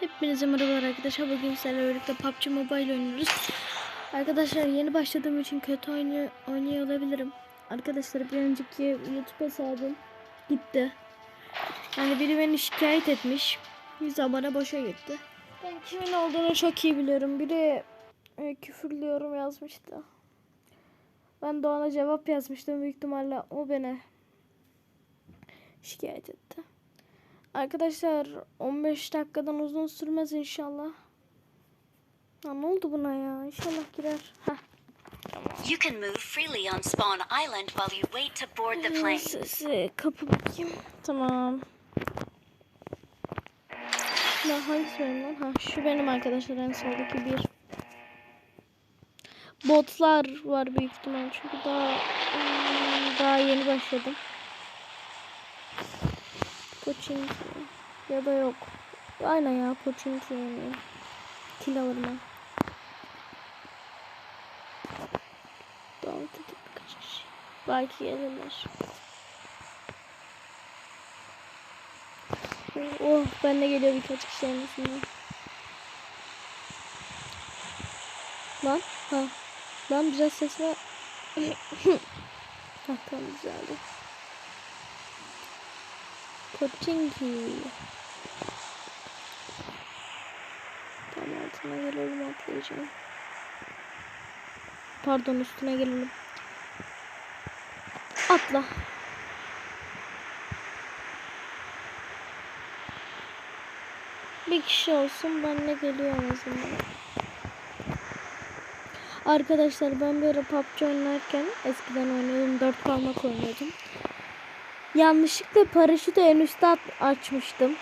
Hepinize merhabalar arkadaşlar. Bugün sizlerle birlikte PUBG Mobile oynuyoruz. Arkadaşlar yeni başladığım için kötü oynuyor, oynuyor olabilirim. Arkadaşlar bir önceki YouTube hesabım gitti. Yani biri beni şikayet etmiş. Yüz abone boşa gitti. Ben kimin olduğunu çok iyi biliyorum. Biri e, küfürlü yorum yazmıştı. Ben de ona cevap yazmıştım. Büyük ihtimalle o beni şikayet etti. Arkadaşlar 15 dakikadan uzun sürmez inşallah. Ya ne oldu buna ya? İnşallah girer. Heh. You can move freely on Spawn Island while you wait to board the plane. Sesi kapı bakayım. Tamam. Ya hangisi benim lan? Ha şu benim arkadaşlar en soldaki bir. Botlar var büyük ihtimal çünkü daha hmm, daha yeni başladım. Pochinki ya da yok. Aynen ya Pochinki yani. Kill alırım ben. Davet edip kişi. Belki gelirler. Oh ben de geliyor birkaç kişi kendisinden. Lan ha. Lan biraz ses var. ha tamam güzeldi. Pochinki. Tam altına gelelim atlayacağım. Pardon üstüne gelelim. Atla. Bir kişi olsun benle geliyor en azından. Arkadaşlar ben bir ara PUBG oynarken eskiden oynuyordum. 4 parmak oynuyordum. Yanlışlıkla paraşütü en üstte açmıştım.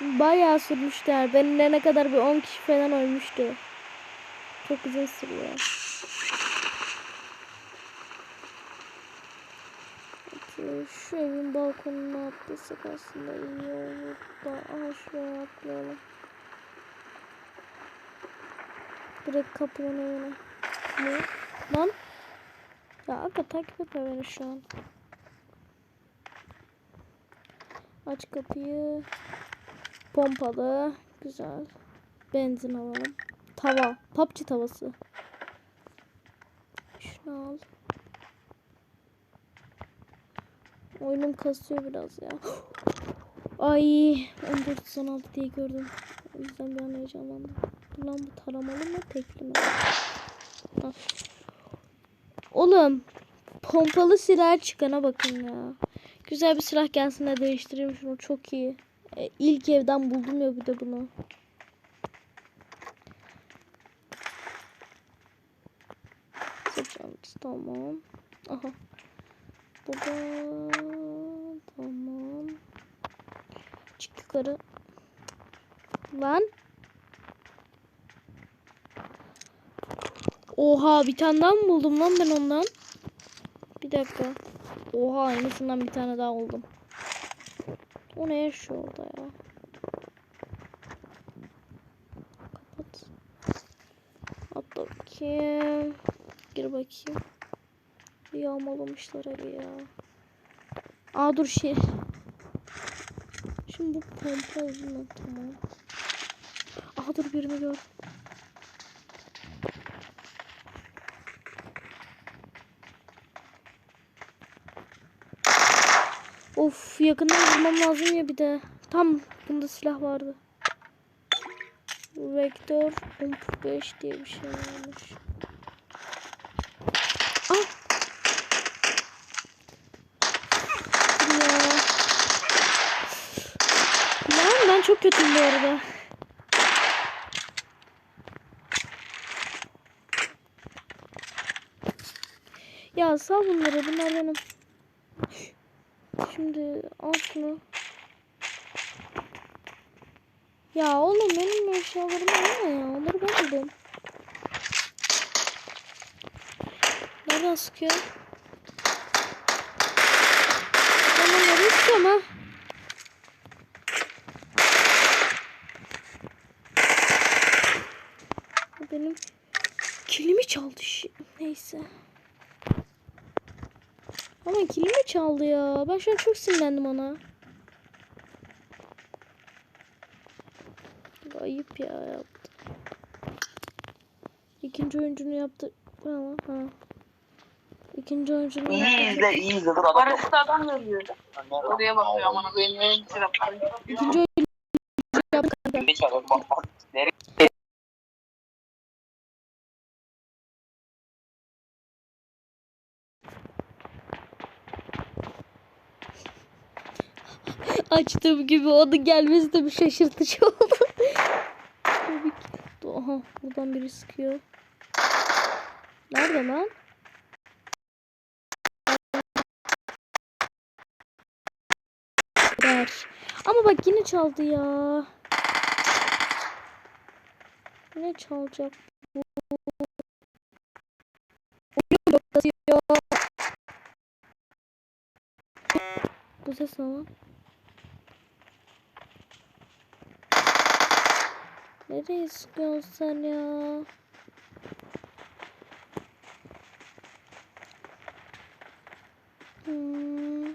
Bayağı sürmüştü yani. Ben inene kadar bir 10 kişi falan ölmüştü. Çok uzun sürüyor. Şu evin balkonuna atlasak aslında iyi olur da. Aha şuraya atlayalım. Direkt kapının önüne. Ne? Lan? Ya aga takip etme beni şu an. Aç kapıyı. Pompalı. Güzel. Benzin alalım. Tava. PUBG tavası. Şunu al. Oyunum kasıyor biraz ya. Ay 1416 diye gördüm. O yüzden bir an heyecanlandım. Lan bu taramalı mı tekli mi? Oğlum pompalı silah çıkana bakın ya. Güzel bir silah gelsin de değiştireyim şunu çok iyi. E, ilk evden buldum ya bir de bunu. Tamam. Aha. Bu da tamam. Çık yukarı. Lan. Oha bir tane daha mı buldum lan ben ondan? Bir dakika. Oha aynısından bir tane daha buldum. O ne yaşıyor orada ya? Kapat. Atla bakayım. Gir bakayım. Yağmalamışlar evi ya. Aa dur şey. Şimdi bu pompa uzun tamam. Aha dur birini gör. Of yakından vurmam lazım ya bir de. Tam bunda silah vardı. Vektör 5 diye bir şey varmış. Ah! Ben çok kötüyüm bu arada. Ya sağ bunları bunlar benim. Şimdi al. Ya oğlum benim eşyalarımı alma ya. Onları ben aldım. Nereden sıkıyor? Ben onları istiyorum ha. Benim kilimi çaldı. Neyse. Ama kilimi çaldı ya. Ben şu an çok sinirlendim ona. ayıp ya yaptı. İkinci oyuncunu yaptı. Lan? Ha. İkinci oyuncunu İyi yaptı. izle iyi izle. Dur adam. Barış'ta adam geliyor. Oraya bakıyor aman koyayım. Benim taraftarım. İkinci oyuncu yaptı kanka. Ne çalıyor? Bak bak. Nereye? Açtığım gibi onun gelmesi de bir şaşırtıcı oldu. Aha buradan biri sıkıyor. Nerede lan? Ver. Ama bak yine çaldı ya. Ne çalacak bu? Bu ses ne lan? Nereye sıkıyorsun sen ya? Hmm.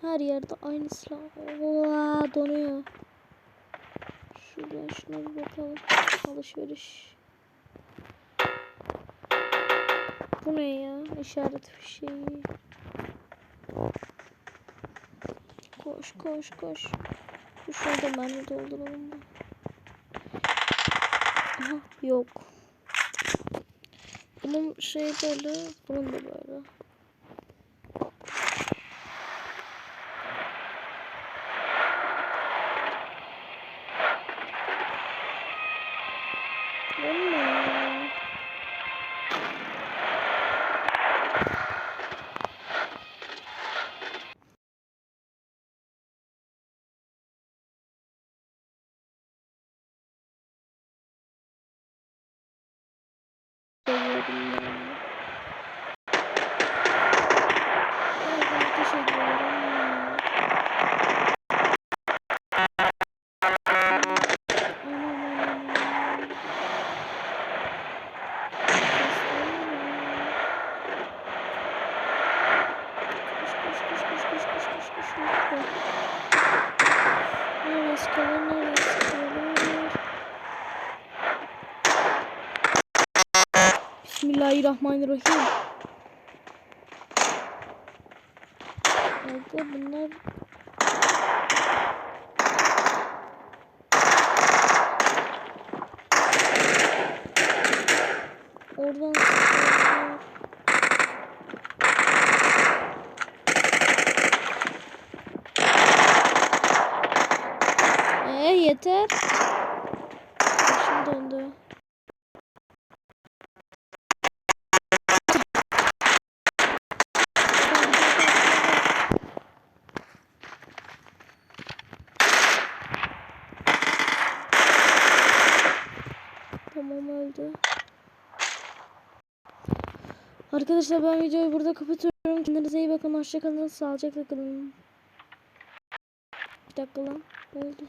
Her yerde aynı silah. Oha, donuyor. Şuradan şuna bir bakalım. Alışveriş. Bu ne ya? İşaret fişeği. Koş koş koş. Şu şurada mermi dolduralım da. Aha yok. Bunun şey böyle, bunun da böyle. Bu ne ya? Seviyorum ya. Evet, ateş ediyorum. Koş, koş, koş, koş, koş, koş, Nereye sıkıyorlar, nereye sıkıyorlar? Bismillahirrahmanirrahim. Nerede bunlar? Yeter. Başım döndü. Tamam öldü. Arkadaşlar ben videoyu burada kapatıyorum. Kendinize iyi bakın. Hoşçakalın. Sağlıcakla kalın. Bir dakika lan. Oldu?